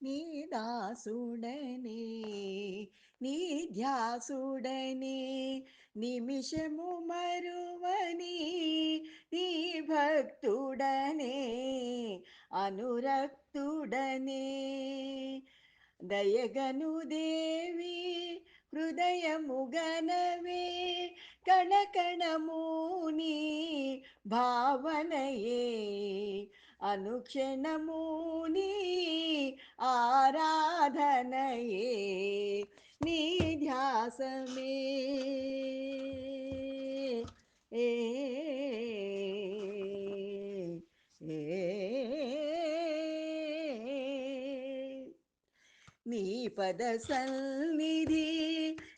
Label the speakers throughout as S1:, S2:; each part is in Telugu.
S1: నీ దాసుడనే నీ ధ్యాసుడనే నిమిషము మరువని నీ భక్తుడనే అనురక్తుడనే దయగను దేవి హృదయముగనవే కణకణమూని భావనయే అనుక్షణమూని ఆరాధనయే నీ ధ్యాసమే. ఏ నీ పద సన్నిధి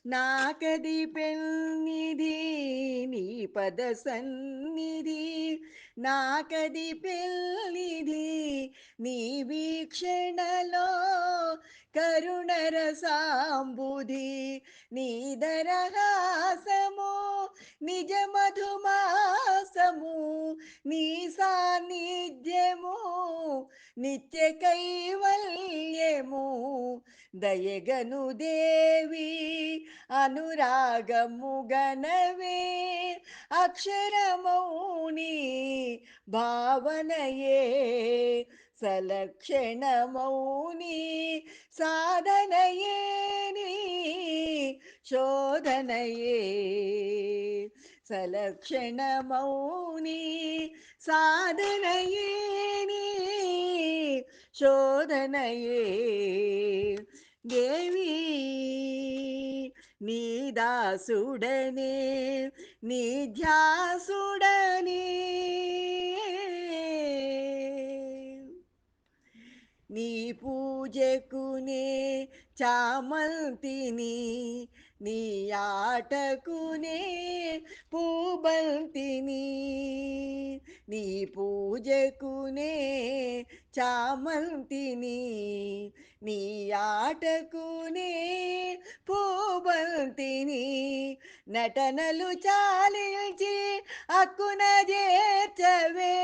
S1: నాకది పెన్నిధి నీ పద సన్నిధి. నాకది పెళ్ళిది నీ వీక్షణలో కరుణరసాంబుధి నీ దరహాసము నిజ మధుమాసము నీ సాన్నిధ్యము. నిత్య కైవల్యము దయగను దేవి అనురాగము గనవే అక్షరమౌని భావనయే సలక్షణమౌని సాధనయే నీ శోధనయే సలక్షణమౌని సాధనయే నీ శోధనయే. దేవి నీ దాసుడనే నీ ధ్యాసుడనే. నీ పూజకునే చామంతిని నీ ఆటకునే పూబంతిని నీ పూజకునే చామంతిని నీ ఆటకునే పూబంతిని నటనలు చాలించి అక్కున చేర్చవే.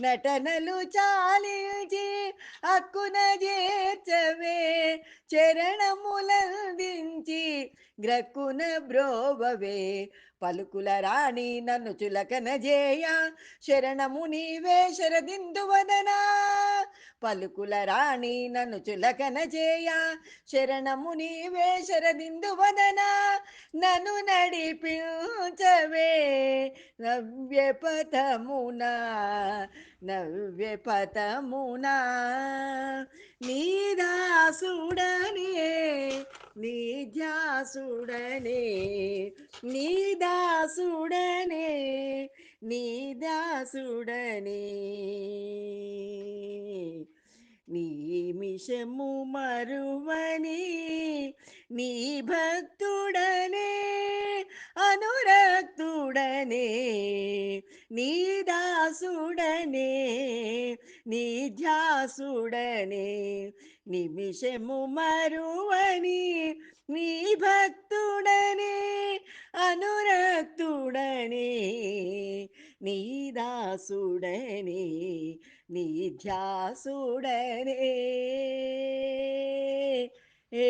S1: నటనలు చాలించి అక్కున చేర్చవే. చరణములందించి గ్రక్కున బ్రోవవే పలుకుల రాణి నన్ను చులకన జేయ శరణము నీవే శరదిందువదనా పలుకుల రాణి నన్ను చులకన జేయ శరణము నీవే శరదిందువదనా నన్ను నడిపించవే నవ్య పథమునా నవ్య നീജാസുടനെ നീദാസുടനെ നീദാസുടനെ. നിമിഷമു മരുവനി നീ ഭക്തുടനെ അനുരക്തുടനെ നീദാസുടനെ നീജാസുടനെ. మరువని నీ భక్తుడనే అనురక్తుడనే నీ దాసుడనే నీ ధ్యాసుడనే నిమిషము మరువని నీ భక్తుడనే అనురక్తుడనే నీ దాసుడనే నీ ధ్యాసుడనే ఏ ఏ